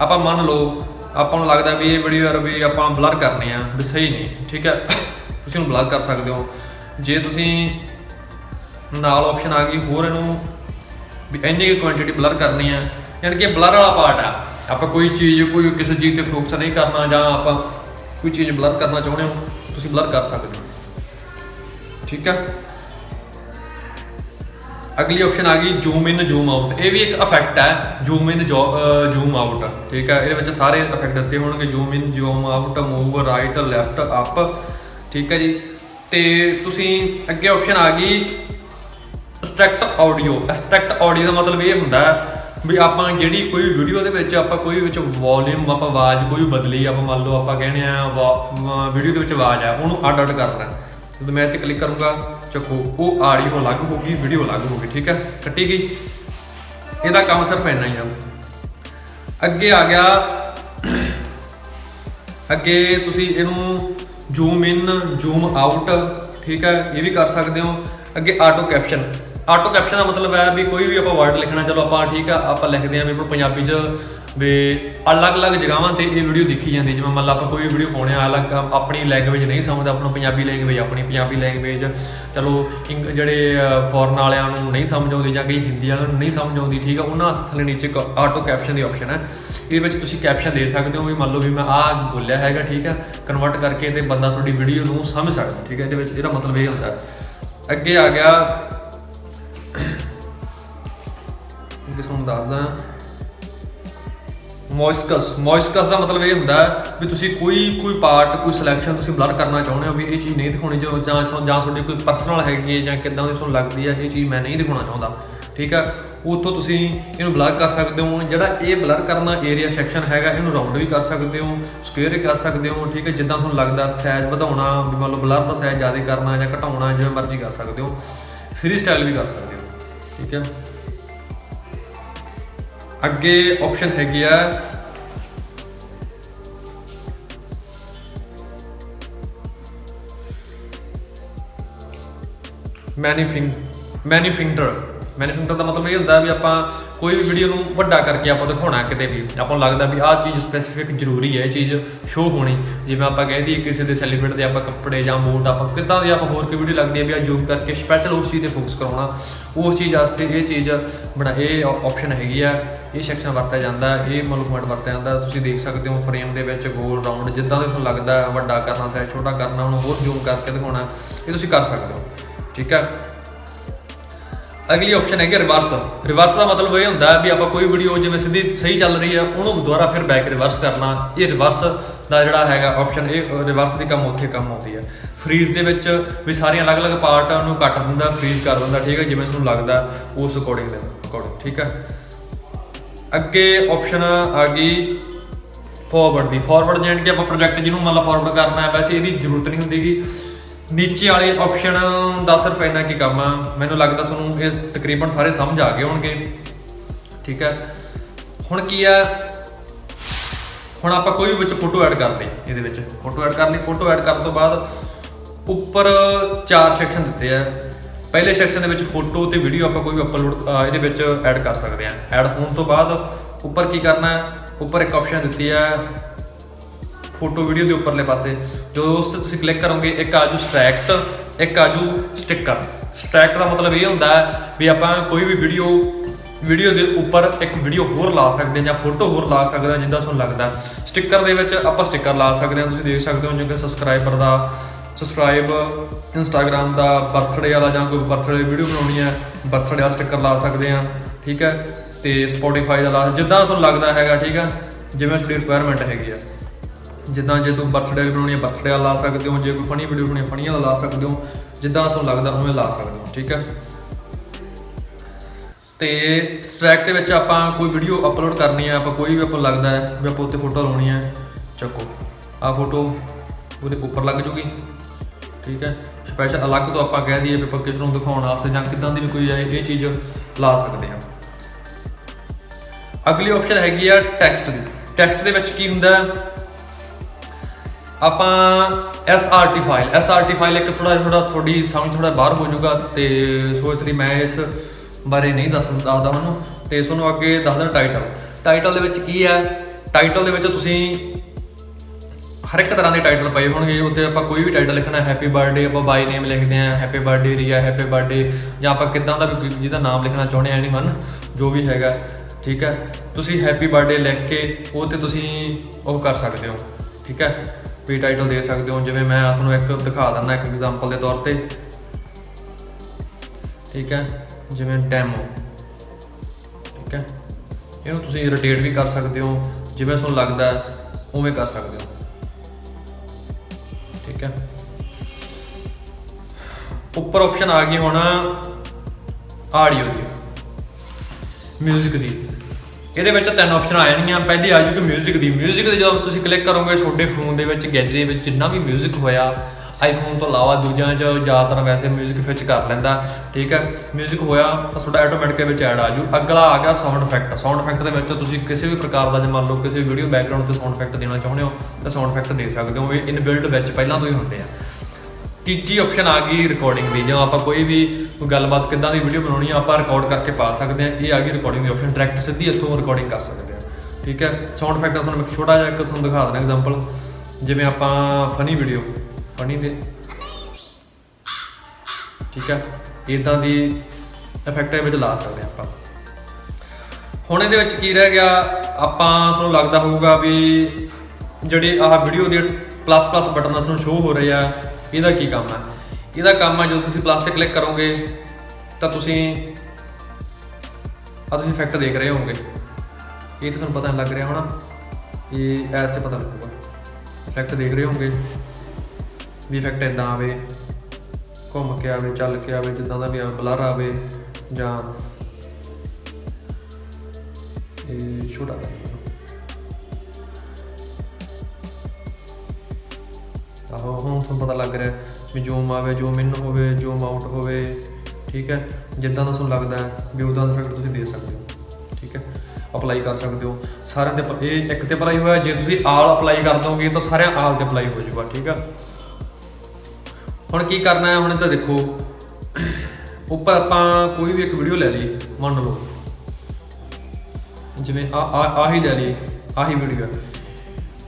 ਆਪਾਂ ਮੰਨ ਲਓ, ਆਪਾਂ ਨੂੰ ਲੱਗਦਾ ਵੀ ਇਹ ਵੀਡੀਓ ਯਾਰ ਵੀ ਆਪਾਂ ਬਲਰ ਕਰਨੇ ਆ, ਵੀ ਸਹੀ ਨਹੀਂ, ਠੀਕ ਹੈ? ਤੁਸੀਂ ਉਹਨੂੰ ਬਲਰ ਕਰ ਸਕਦੇ ਹੋ। ਜੇ ਤੁਸੀਂ ਨਾਲ ਆਪਸ਼ਨ ਆ ਗਈ, ਹੋਰ ਇਹਨੂੰ ਵੀ ਇੰਨੀ ਕੁ ਕੁਆਂਟੀਟੀ ਬਲਰ ਕਰਨੀ ਹੈ ਯਾਨੀ ਕਿ ਬਲਰ ਵਾਲਾ ਪਾਰਟ ਆ। ਆਪਾਂ ਕੋਈ ਚੀਜ਼, ਕੋਈ ਕਿਸੇ ਚੀਜ਼ ਤੇ ਫੋਕਸ ਨਹੀਂ ਕਰਨਾ ਜਾਂ ਆਪਾਂ ਕੋਈ ਚੀਜ਼ ਬਲਰ ਕਰਨਾ ਚਾਹੁੰਦੇ ਹੋ, ਤੁਸੀਂ ਬਲਰ ਕਰ ਸਕਦੇ ਹੋ। ਠੀਕ ਹੈ? ਅਗਲੀ ਆਪਸ਼ਨ ਆ ਗਈ ਜ਼ੂਮ ਇਨ ਜ਼ੂਮ ਆਊਟ ਇਹ ਵੀ ਇੱਕ ਇਫੈਕਟ ਹੈ ਜ਼ੂਮ ਇਨ ਜ਼ੂਮ ਆਊਟ ਠੀਕ ਹੈ, ਇਹਦੇ ਵਿੱਚ ਸਾਰੇ ਇਫੈਕਟ ਦਿੱਤੇ ਹੋਣਗੇ। Zoom in zoom out move right left up ਠੀਕ ਹੈ ਜੀ। ਤੇ ਤੁਸੀਂ ਅੱਗੇ ਆਪਸ਼ਨ ਆ ਗਈ ਐਕਸਟ੍ਰੈਕਟ ਆਡੀਓ ਐਕਸਟ੍ਰੈਕਟ ਆਡੀਓ ਦਾ ਮਤਲਬ ਇਹ ਹੁੰਦਾ ਹੈ ਵੀ ਆਪਾਂ ਜਿਹੜੀ ਕੋਈ ਵੀਡੀਓ ਦੇ ਵਿੱਚ ਆਪਾਂ ਕੋਈ ਵਿੱਚ ਵੋਲਿਊਮ ਆਪਾਂ ਆਵਾਜ਼ ਕੋਈ ਬਦਲੀ, ਆਪਾਂ ਮੰਨ ਲਓ ਆਪਾਂ ਕਹਿੰਦੇ ਆ ਵੀਡੀਓ ਦੇ ਵਿੱਚ ਆਵਾਜ਼ ਆ, ਉਹਨੂੰ ਅੱਡ ਅੱਡ ਕਰਨਾ। ਜਦੋਂ ਮੈਂ ਇੱਥੇ ਕਲਿੱਕ ਕਰੂੰਗਾ ਚੱਕੋ, ਉਹ ਆਡੀਓ ਅਲੱਗ ਹੋਗੀ ਵੀਡੀਓ ਅਲੱਗ ਹੋਗੀ ਠੀਕ ਹੈ? ਕੱਟੀ ਗਈ? ਇਹਦਾ ਕੰਮ ਸਿਰਫ ਇੰਨਾ ਹੀ ਆ। ਅੱਗੇ ਆ ਗਿਆ। ਅੱਗੇ ਤੁਸੀਂ ਇਹਨੂੰ ਜ਼ੂਮ ਇਨ ਜ਼ੂਮ ਆਊਟ ਠੀਕ ਹੈ? ਇਹ ਵੀ ਕਰ ਸਕਦੇ ਹੋ। ਅੱਗੇ ਆਟੋ ਕੈਪਸ਼ਨ ਆਟੋ ਕੈਪਸ਼ਨ ਦਾ ਮਤਲਬ ਹੈ ਵੀ ਕੋਈ ਵੀ ਆਪਾਂ ਵਰਡ ਲਿਖਣਾ, ਚਲੋ ਆਪਾਂ ਠੀਕ ਆ, ਆਪਾਂ ਲਿਖਦੇ ਆਂ ਵੀ ਪੰਜਾਬੀ 'ਚ ਵੀ ਅਲੱਗ-ਅਲੱਗ ਜਗ੍ਹਾਵਾਂ ਤੇ ਇਹ ਵੀਡੀਓ ਦੇਖੀ ਜਾਂਦੀ ਜਿਵੇਂ ਮੰਨ ਲਾ ਆਪਾਂ ਕੋਈ ਵੀਡੀਓ ਪਾਉਣੇ ਆ, ਅਲੱਗ ਆਪਣੀ ਲੈਂਗੁਏਜ ਨਹੀਂ ਸਮਝਦਾ, ਆਪਾਂ ਨੂੰ ਪੰਜਾਬੀ ਲੈਂਗੁਏਜ ਆਪਣੀ ਪੰਜਾਬੀ ਲੈਂਗੁਏਜ ਚਲੋ, ਇੰਗ- ਜਿਹੜੇ ਫੋਰਨ ਵਾਲਿਆਂ ਨੂੰ ਨਹੀਂ ਸਮਝ ਆਉਂਦੀ ਜਾਂ ਕਈ ਹਿੰਦੀ ਵਾਲਿਆਂ ਨੂੰ ਨਹੀਂ ਸਮਝ ਆਉਂਦੀ ਠੀਕ ਆ, ਉਹਨਾਂ ਵਾਸਤੇ ਥੱਲੇ ਨੀਚੇ ਆਟੋ ਕੈਪਸ਼ਨ ਦੀ ਆਪਸ਼ਨ ਹੈ। ਇਹਦੇ ਵਿੱਚ ਤੁਸੀਂ ਕੈਪਸ਼ਨ ਦੇ ਸਕਦੇ ਹੋ ਵੀ ਮੰਨ ਲਓ ਵੀ ਮੈਂ ਆਹ ਬੋਲਿਆ ਹੈਗਾ, ਠੀਕ ਆ ਕਨਵਰਟ ਕਰਕੇ ਤੇ ਬੰਦਾ ਤੁਹਾਡੀ ਵੀਡੀਓ ਨੂੰ ਸਮਝ ਸਕਦਾ, ਠੀਕ ਹੈ ਇਹਦੇ ਵਿੱਚ ਇਹਦਾ ਮਤਲਬ ਇਹ ਹੁੰਦਾ। ਅੱਗੇ ਆ ਗਿਆ। ਅੱਗੇ ਤੁਹਾਨੂੰ ਦੱਸਦਾ। ਮੋਇਸਕਸ ਮੋਇਸਕਸ ਦਾ ਮਤਲਬ ਇਹ ਹੁੰਦਾ ਹੈ ਵੀ ਤੁਸੀਂ ਕੋਈ ਕੋਈ ਪਾਰਟ ਕੋਈ ਸਿਲੈਕਸ਼ਨ ਤੁਸੀਂ ਬਲਰ ਕਰਨਾ ਚਾਹੁੰਦੇ ਹੋ ਵੀ ਇਹ ਚੀਜ਼ ਨਹੀਂ ਦਿਖਾਉਣੀ ਜੋ ਜਾਂ ਜਾਂ ਤੁਹਾਡੀ ਕੋਈ ਪਰਸਨਲ ਹੈਗੀ ਹੈ ਜਾਂ ਕਿੱਦਾਂ ਦੀ ਤੁਹਾਨੂੰ ਲੱਗਦੀ ਹੈ ਇਹ ਚੀਜ਼ ਮੈਂ ਨਹੀਂ ਦਿਖਾਉਣਾ ਚਾਹੁੰਦਾ। ਠੀਕ ਹੈ? ਉਤੋਂ ਤੁਸੀਂ ਇਹਨੂੰ ਬਲਰ ਕਰ ਸਕਦੇ ਹੋ, ਜਿਹੜਾ ਇਹ ਬਲਰ ਕਰਨਾ ਏਰੀਆ ਸੈਕਸ਼ਨ ਹੈਗਾ, ਇਹਨੂੰ ਰਾਉਂਡ ਵੀ ਕਰ ਸਕਦੇ ਹੋ ਸਕੁਅਰ ਵੀ ਕਰ ਸਕਦੇ ਹੋ, ਠੀਕ ਹੈ? ਜਿੱਦਾਂ ਤੁਹਾਨੂੰ ਲੱਗਦਾ ਸਾਈਜ਼ ਵਧਾਉਣਾ, ਵੀ ਮੰਨ ਲਓ ਬਲਰ ਦਾ ਸਾਈਜ਼ ਜ਼ਿਆਦਾ ਕਰਨਾ ਜਾਂ ਘਟਾਉਣਾ, ਜਿਵੇਂ ਮਰਜ਼ੀ ਕਰ ਸਕਦੇ ਹੋ। ਫ੍ਰੀ ਸਟਾਈਲ ਵੀ ਕਰ ਸਕਦੇ ਹੋ। ਠੀਕ ਹੈ? ਅੱਗੇ ਆਪਸ਼ਨ ਹੈਗੀ ਆ। ਮੈਨੀਫਿੰਗ ਮੈਨੀਫਿੰਗਰ ਮੈਨੀਫਿੰਗਰ ਦਾ ਮਤਲਬ ਇਹ ਹੁੰਦਾ ਵੀ ਆਪਾਂ ਕੋਈ ਵੀ ਵੀਡੀਓ ਨੂੰ ਵੱਡਾ ਕਰਕੇ ਆਪਾਂ ਦਿਖਾਉਣਾ ਕਿਤੇ ਵੀ। ਆਪਾਂ ਨੂੰ ਲੱਗਦਾ ਵੀ ਆਹ ਚੀਜ਼ ਸਪੈਸੀਫਿਕ ਜ਼ਰੂਰੀ ਹੈ, ਇਹ ਚੀਜ਼ ਸ਼ੋ ਹੋਣੀ। ਜਿਵੇਂ ਆਪਾਂ ਕਹਿ ਦਈਏ ਕਿਸੇ ਦੇ ਸੈਲੀਬ੍ਰਿਟ ਦੇ ਆਪਾਂ ਕੱਪੜੇ ਜਾਂ ਬੂਟ, ਆਪਾਂ ਕਿੱਦਾਂ ਦੀ ਆਪਾਂ ਹੋਰ ਕੋਈ ਵੀਡੀਓ ਲੱਗਦੀ ਹੈ ਵੀ ਆ ਜ਼ੂਮ ਕਰਕੇ ਸਪੈਸ਼ਲ ਉਸ ਚੀਜ਼ ਤੇ ਫੋਕਸ ਕਰਾਉਣਾ। ਉਸ ਚੀਜ਼ ਵਾਸਤੇ ਇਹ ਚੀਜ਼ ਬਣਾ ਇਹ ਆਪਸ਼ਨ ਹੈਗੀ ਆ, ਇਹ ਸੈਕਸ਼ਨ ਵਰਤਿਆ ਜਾਂਦਾ, ਇਹ ਮਤਲਬ ਵਰਤਿਆ ਜਾਂਦਾ, ਤੁਸੀਂ ਦੇਖ ਸਕਦੇ ਹੋ ਫਰੇਮ ਦੇ ਵਿੱਚ ਗੋਲ ਰਾਉਂਡ ਜਿੱਦਾਂ ਦੇ ਤੁਹਾਨੂੰ ਲੱਗਦਾ, ਵੱਡਾ ਕਰਨਾ ਸਾਈਜ਼ ਛੋਟਾ ਕਰਨਾ, ਉਹਨੂੰ ਹੋਰ ਜ਼ੂਮ ਕਰਕੇ ਦਿਖਾਉਣਾ, ਇਹ ਤੁਸੀਂ ਕਰ ਸਕਦੇ ਹੋ, ਠੀਕ ਹੈ ਅਗਲੀ ਆਪਸ਼ਨ ਹੈਗੀ ਰਿਵਰਸ ਰਿਵਰਸ ਦਾ ਮਤਲਬ ਇਹ ਹੁੰਦਾ ਵੀ ਆਪਾਂ ਕੋਈ ਵੀਡੀਓ ਜਿਵੇਂ ਸਿੱਧੀ ਸਹੀ ਚੱਲ ਰਹੀ ਹੈ ਉਹਨੂੰ ਦੁਬਾਰਾ ਫਿਰ ਬੈਕ ਰਿਵਰਸ ਕਰਨਾ, ਇਹ ਰਿਵਰਸ ਦਾ ਜਿਹੜਾ ਹੈਗਾ ਆਪਸ਼ਨ ਇਹ ਰਿਵਰਸ ਦੀ ਕੰਮ ਉੱਥੇ ਕੰਮ ਆਉਂਦੀ ਹੈ ਫਰੀਜ਼ ਦੇ ਵਿੱਚ ਵੀ ਸਾਰੀਆਂ ਅਲੱਗ-ਅਲੱਗ ਪਾਰਟ ਨੂੰ ਕੱਟ ਦਿੰਦਾ ਫਰੀਜ਼ ਕਰ ਦਿੰਦਾ, ਠੀਕ ਹੈ ਜਿਵੇਂ ਤੁਹਾਨੂੰ ਲੱਗਦਾ, ਉਸ ਅਕੋਰਡਿੰਗ ਦੇ ਅਕੋਰਡਿੰਗ ਠੀਕ ਹੈ? ਅੱਗੇ ਆਪਸ਼ਨ ਆ ਗਈ ਫਾਰਵਰਡ ਦੀ। ਫਾਰਵਰਡ ਜਾਣ ਕਿ ਆਪਾਂ ਪ੍ਰੋਜੈਕਟ ਜਿਹਨੂੰ ਮਤਲਬ ਲਾ ਫਾਰਵਰਡ ਕਰਨਾ ਹੈ, ਵੈਸੇ ਇਹਦੀ ਜ਼ਰੂਰਤ ਨਹੀਂ ਹੁੰਦੀਗੀ। ਨੀਚੇ ਵਾਲੇ ਆਪਸ਼ਨ ਦਾ ਸਿਰਫ ਇੰਨਾ ਕੀ ਕੰਮ ਆ? ਮੈਨੂੰ ਲੱਗਦਾ ਤੁਹਾਨੂੰ ਇਹ ਤਕਰੀਬਨ ਸਾਰੇ ਸਮਝ ਆ ਗਏ ਹੋਣਗੇ। ਠੀਕ ਹੈ? ਹੁਣ ਕੀ ਆ? ਹੁਣ ਆਪਾਂ ਕੋਈ ਵਿੱਚ ਫੋਟੋ ਐਡ ਕਰਦੇ ਇਹਦੇ ਵਿੱਚ। ਫੋਟੋ ਐਡ ਕਰ ਲਈ। ਫੋਟੋ ਐਡ ਕਰਨ ਤੋਂ ਬਾਅਦ ਉੱਪਰ ਚਾਰ ਸੈਕਸ਼ਨ ਦਿੱਤੇ ਆ। ਪਹਿਲੇ ਸੈਕਸ਼ਨ ਦੇ ਵਿੱਚ ਫੋਟੋ ਤੇ ਵੀਡੀਓ ਆਪਾਂ ਕੋਈ ਵੀ ਅਪਲੋਡ ਇਹਦੇ ਵਿੱਚ ਐਡ ਕਰ ਸਕਦੇ ਆ ਐਡ ਹੋਣ ਤੋਂ ਬਾਅਦ ਉੱਪਰ ਕੀ ਕਰਨਾ ਹੈ? ਉੱਪਰ ਇੱਕ ਆਪਸ਼ਨ ਦਿੱਤੀ ਹੈ ਫੋਟੋ ਵੀਡੀਓ ਦੇ ਉੱਪਰਲੇ ਪਾਸੇ। ਜਦੋਂ ਉਸ ਤੇ ਤੁਸੀਂ ਕਲਿੱਕ ਕਰੋਗੇ, ਇੱਕ ਆਜੂ ਸਟ੍ਰੈਕਟ ਇੱਕ ਆਜੂ ਸਟicker ਸਟ੍ਰੈਕਟ ਦਾ ਮਤਲਬ ਇਹ ਹੁੰਦਾ ਹੈ ਵੀ ਆਪਾਂ ਕੋਈ ਵੀ ਵੀਡੀਓ ਵੀਡੀਓ ਦੇ ਉੱਪਰ ਇੱਕ ਵੀਡੀਓ ਹੋਰ ਲਾ ਸਕਦੇ ਹਾਂ ਜਾਂ ਫੋਟੋ ਹੋਰ ਲਾ ਸਕਦੇ ਹਾਂ, ਜਿੱਦਾਂ ਤੁਹਾਨੂੰ ਲੱਗਦਾ। ਸਟicker ਦੇ ਵਿੱਚ ਆਪਾਂ ਸਟicker ਲਾ ਸਕਦੇ ਹਾਂ, ਤੁਸੀਂ ਦੇਖ ਸਕਦੇ ਹੋ ਜਿਵੇਂ ਸਬਸਕ੍ਰਾਈਬਰ ਦਾ ਸਬਸਕ੍ਰਾਈਬ ਇੰਸਟਾਗ੍ਰam ਦਾ ਬਰਥਡੇ ਵਾਲਾ ਜਾਂ ਕੋਈ ਬਰਥਡੇ ਵੀਡੀਓ ਬਣਾਉਣੀ ਹੈ, ਬਰਥਡੇ ਵਾਲਾ ਸਟicker ਲਾ ਸਕਦੇ ਹਾਂ, ਠੀਕ ਹੈ? ਤੇ Spotify ਦਾ ਲਾ, ਜਿੱਦਾਂ ਤੁਹਾਨੂੰ ਲੱਗਦਾ ਹੈਗਾ, ਠੀਕ ਹੈ? ਜਿਵੇਂ ਤੁਹਾਡੀ ਰਿਕੁਆਇਰਮੈਂਟ ਹੈਗੀ ਆ। ਜਿੱਦਾਂ ਜੇ ਤੂੰ ਬਰਥਡੇ ਬਣਾਉਣੀ ਹੈ, ਬਰਥਡੇ ਵਾਲਾ ਲਾ ਸਕਦੇ ਹੋ, ਜੇ ਕੋਈ ਫਨੀ ਵੀਡੀਓ ਬਣਾਉਣੀ ਹੈ ਫਨੀ ਵਾਲਾ ਲਾ ਸਕਦੇ ਹੋ, ਜਿੱਦਾਂ ਤੁਹਾਨੂੰ ਲੱਗਦਾ ਉਵੇਂ ਲਾ ਸਕਦੇ ਹੋ, ਠੀਕ ਹੈ? ਤੇ ਸਟ੍ਰੈਕ ਦੇ ਵਿੱਚ ਆਪਾਂ ਕੋਈ ਵੀਡੀਓ ਅਪਲੋਡ ਕਰਨੀ ਹੈ, ਆਪਾਂ ਕੋਈ ਵੀ ਆਪਾਂ ਨੂੰ ਲੱਗਦਾ ਹੈ, ਵੀ ਆਪਾਂ ਉੱਤੇ ਫੋਟੋ ਲਾਉਣੀ ਹੈ, ਚੱਕੋ। ਆ ਫੋਟੋ ਉਹਦੇ ਉੱਪਰ ਲੱਗ ਜੂਗੀ। ਠੀਕ ਹੈ? ਸਪੈਸ਼ਲ ਅਲੱਗ ਤੋਂ ਆਪਾਂ ਕਹਿ ਦਈਏ ਵੀ ਆਪਾਂ ਕਿਸ ਨੂੰ ਦਿਖਾਉਣ ਵਾਸਤੇ ਜਾਂ ਕਿਦਾਂ ਦੀ ਵੀ ਕੋਈ ਹੈ ਇਹ ਚੀਜ਼ ਲਾ ਸਕਦੇ ਹਾਂ। ਅਗਲੀ ਆਪਸ਼ਨ ਹੈਗੀ ਆ ਟੈਕਸਟ ਦੀ। ਟੈਕਸਟ ਦੇ ਵਿੱਚ ਕੀ ਹੁੰਦਾ? ਹੈ ਆਪਾਂ SRT ਫਾਈਲ SRT ਫਾਈਲ ਇੱਕ ਥੋੜਾ ਥੋੜਾ ਤੁਹਾਡੀ ਸਮਝ ਥੋੜਾ ਬਾਹਰ ਹੋ ਜਾਊਗਾ ਤੇ ਸੋ ਇਸ ਲਈ ਮੈਂ ਇਸ ਬਾਰੇ ਨਹੀਂ ਦੱਸ ਦੱਸਦਾ ਹੁਣ ਤੇ ਤੁਹਾਨੂੰ ਅੱਗੇ ਦੱਸਦਾ ਟਾਈਟਲ ਟਾਈਟਲ ਦੇ ਵਿੱਚ ਕੀ ਹੈ? ਟਾਈਟਲ ਦੇ ਵਿੱਚ ਤੁਸੀਂ ਹਰ ਇੱਕ ਤਰ੍ਹਾਂ ਦੇ ਟਾਈਟਲ ਪਏ ਹੋਣਗੇ। ਉੱਤੇ ਆਪਾਂ ਕੋਈ ਵੀ ਟਾਈਟਲ ਲਿਖਣਾ ਹੈਪੀ ਬਰਥਡੇ ਆਪਾਂ ਬਾਈ ਨੇਮ ਲਿਖਦੇ ਆ happy birthday Riya happy birthday ਜਾਂ ਆਪਾਂ ਕਿੱਦਾਂ ਦਾ ਵੀ ਜਿਹਦਾ ਨਾਮ ਲਿਖਣਾ ਚਾਹੁੰਦੇ ਆ ਐਨੀਮਨ ਜੋ ਵੀ ਹੈਗਾ, ਠੀਕ ਹੈ? ਤੁਸੀਂ ਹੈਪੀ ਬਰਥਡੇ ਲਿਖ ਕੇ ਉਹ ਤੇ ਤੁਸੀਂ ਉਹ ਕਰ ਸਕਦੇ ਹੋ, ਠੀਕ ਹੈ? ਵੀ ਟਾਈਟਲ ਦੇ ਸਕਦੇ ਹੋ, ਜਿਵੇਂ ਮੈਂ ਆਪ ਨੂੰ ਇੱਕ ਦਿਖਾ ਦਿੰਦਾ, ਇੱਕ ਐਗਜ਼ਾਮਪਲ ਦੇ ਤੌਰ ਤੇ। ਠੀਕ ਹੈ? ਜਿਵੇਂ ਡੈਮੋ ਠੀਕ ਹੈ? ਇਹਨੂੰ ਤੁਸੀਂ ਰੋਟੇਟ ਵੀ ਕਰ ਸਕਦੇ ਹੋ, ਜਿਵੇਂ ਤੁਹਾਨੂੰ ਲੱਗਦਾ, ਉਵੇਂ ਕਰ ਸਕਦੇ ਹੋ। ਠੀਕ ਹੈ ਉੱਪਰ ਆਪਸ਼ਨ ਆ ਗਈ ਹੁਣ ਆਡੀਓ ਦੀ 뮤직 ਦੀ ਇਹਦੇ ਵਿੱਚ ਤਿੰਨ ਆਪਸ਼ਨ ਆ ਜਾਣਗੀਆਂ ਪਹਿਲੀ ਆ ਜੂਗੀ 뮤직 ਦੀ 뮤직 ਦੇ ਜਦੋਂ ਤੁਸੀਂ ਕਲਿੱਕ ਕਰੋਗੇ ਤੁਹਾਡੇ ਫੋਨ ਦੇ ਵਿੱਚ ਗੈਲਰੀ ਵਿੱਚ ਜਿੰਨਾ ਵੀ 뮤직 ਹੋਇਆ ਆਈਫੋਨ ਤੋਂ ਇਲਾਵਾ ਦੂਜਿਆਂ 'ਚ ਜ਼ਿਆਦਾਤਰ ਵੈਸੇ 뮤직 ਫਿਚ ਕਰ ਲੈਂਦਾ ਠੀਕ ਹੈ 뮤직 ਹੋਇਆ ਤਾਂ ਤੁਹਾਡਾ ਆਟੋਮੈਟਿਕ ਵਿੱਚ ਐਡ ਆ ਜੂ ਅਗਲਾ ਆ ਗਿਆ ਸਾਊਂਡ ਇਫੈਕਟ ਸਾਊਂਡ ਇਫੈਕਟ ਦੇ ਵਿੱਚ ਤੁਸੀਂ ਕਿਸੇ ਵੀ ਪ੍ਰਕਾਰ ਦਾ ਜੇ ਮੰਨ ਲਓ ਕਿਸੇ ਵੀਡੀਓ ਬੈਕਗ੍ਰਾਉਂਡ ਤੇ ਸਾਊਂਡ ਇਫੈਕਟ ਦੇਣਾ ਚਾਹੁੰਦੇ ਹੋ ਤਾਂ ਸਾਊਂਡ ਇਫੈਕਟ ਦੇ ਸਕਦੇ ਹੋ ਇਹ ਇਨਬਿਲਟ ਵਿੱਚ ਪਹਿਲਾਂ ਤੋਂ ਹੀ ਹੁੰਦੇ ਆ ਤੀਜੀ ਆਪਸ਼ਨ ਆ ਗਈ ਰਿਕਾਰਡਿੰਗ ਦੀ ਜਦੋਂ ਆਪਾਂ ਕੋਈ ਵੀ ਕੋਈ ਗੱਲਬਾਤ ਕਿੱਦਾਂ ਦੀ ਵੀਡੀਓ ਬਣਾਉਣੀ ਆ ਆਪਾਂ ਰਿਕਾਰਡ ਕਰਕੇ ਪਾ ਸਕਦੇ ਆ ਇਹ ਆ ਗਈ ਰਿਕਾਰਡਿੰਗ ਦੀ ਆਪਸ਼ਨ ਡਾਇਰੈਕਟ ਸਿੱਧੀ ਇੱਥੋਂ ਰਿਕਾਰਡਿੰਗ ਕਰ ਸਕਦੇ ਆ ਠੀਕ ਹੈ ਸਾਊਂਡ ਇਫੈਕਟ ਦਾ ਤੁਹਾਨੂੰ ਮੈਂ ਇੱਕ ਛੋਟਾ ਜਿਹਾ ਇੱਕ ਤੁਹਾਨੂੰ ਦਿਖਾ ਦਿੰਦਾ ਐਗਜ਼ਾਮਪਲ ਜਿਵੇਂ ਆਪਾਂ ਫਨੀ ਵੀਡੀਓ ਫਨੀ ਦੇ ਠੀਕ ਹੈ ਇਦਾਂ ਦੀ ਇਫੈਕਟ ਵਿੱਚ ਲਾ ਸਕਦੇ ਆ ਆਪਾਂ। ਹੁਣ ਇਹਦੇ ਵਿੱਚ ਕੀ ਰਹਿ ਗਿਆ, ਆਪਾਂ ਤੁਹਾਨੂੰ ਲੱਗਦਾ ਹੋਊਗਾ ਵੀ ਜਿਹੜੀ ਆਹ ਵੀਡੀਓ ਦੇ ਪਲੱਸ ਪਲੱਸ ਬਟਨ ਤੁਹਾਨੂੰ ਸ਼ੋ ਹੋ ਰਹੇ ਆ, ਇਹਦਾ ਕੀ ਕੰਮ ਹੈ ਇਹਦਾ ਕੰਮ ਹੈ ਜਦੋਂ ਤੁਸੀਂ ਪਲੱਸ ਤੇ ਕਲਿੱਕ ਕਰੋਗੇ, ਤਾਂ ਤੁਸੀਂ ਆ ਤੁਸੀਂ ਇਫੈਕਟ ਦੇਖ ਰਹੇ ਹੋਵੋਗੇ। ਇਹ ਤਾਂ ਤੁਹਾਨੂੰ ਪਤਾ ਨਹੀਂ ਲੱਗ ਰਿਹਾ ਹੋਣਾ, ਇਹ ਐਸੇ ਪਤਾ ਲੱਗੂਗਾ। ਇਫੈਕਟ ਦੇਖ ਰਹੇ ਹੋਵੋਗੇ। ਵੀ ਇਫੈਕਟ ਇਦਾਂ ਆਵੇ, ਘੁੰਮ ਕੇ ਆਵੇ, ਚੱਲ ਕੇ ਆਵੇ, ਜਿੱਦਾਂ ਦਾ ਵੀ ਆਵੇ ਬਲਰ ਆਵੇ, ਜਾਂ ਇਹ ਛੋਟਾ ਆਹੋ, ਹੁਣ ਤੁਹਾਨੂੰ ਪਤਾ ਲੱਗ ਰਿਹਾ ਵੀ ਜ਼ੂਮ ਆਵੇ ਜ਼ੂਮ ਇਨ ਹੋਵੇ ਜ਼ੂਮ ਆਊਟ ਹੋਵੇ, ਠੀਕ ਹੈ? ਜਿੱਦਾਂ ਦਾ ਤੁਹਾਨੂੰ ਲੱਗਦਾ ਹੈ ਵੀ ਦਾ ਇਫੈਕਟ ਤੁਸੀਂ ਦੇ ਸਕਦੇ ਹੋ, ਠੀਕ ਹੈ? ਅਪਲਾਈ ਕਰ ਸਕਦੇ ਹੋ। ਸਾਰਿਆਂ ਤੇ ਇਹ ਇੱਕ ਤੇ ਅਪਲਾਈ ਹੋਇਆ, ਜੇ ਤੁਸੀਂ ਆਲ ਅਪਲਾਈ ਕਰ ਦੋਗੇ ਤਾਂ ਸਾਰਿਆਂ ਆਲ ਤੇ ਅਪਲਾਈ ਹੋ ਜਾਊਗਾ, ਠੀਕ ਆ? ਹੁਣ ਕੀ ਕਰਨਾ ਹੈ, ਹੁਣ ਇਹ ਤਾਂ ਦੇਖੋ। ਉੱਪਰ ਆਪਾਂ ਕੋਈ ਵੀ ਇੱਕ ਵੀਡੀਓ ਲੈ ਲਈ ਮੰਨ ਲਓ। ਜਿਵੇਂ ਆ ਆ ਆਹੀ ਲੈ ਲਈ ਆਹੀ ਵੀਡੀਓ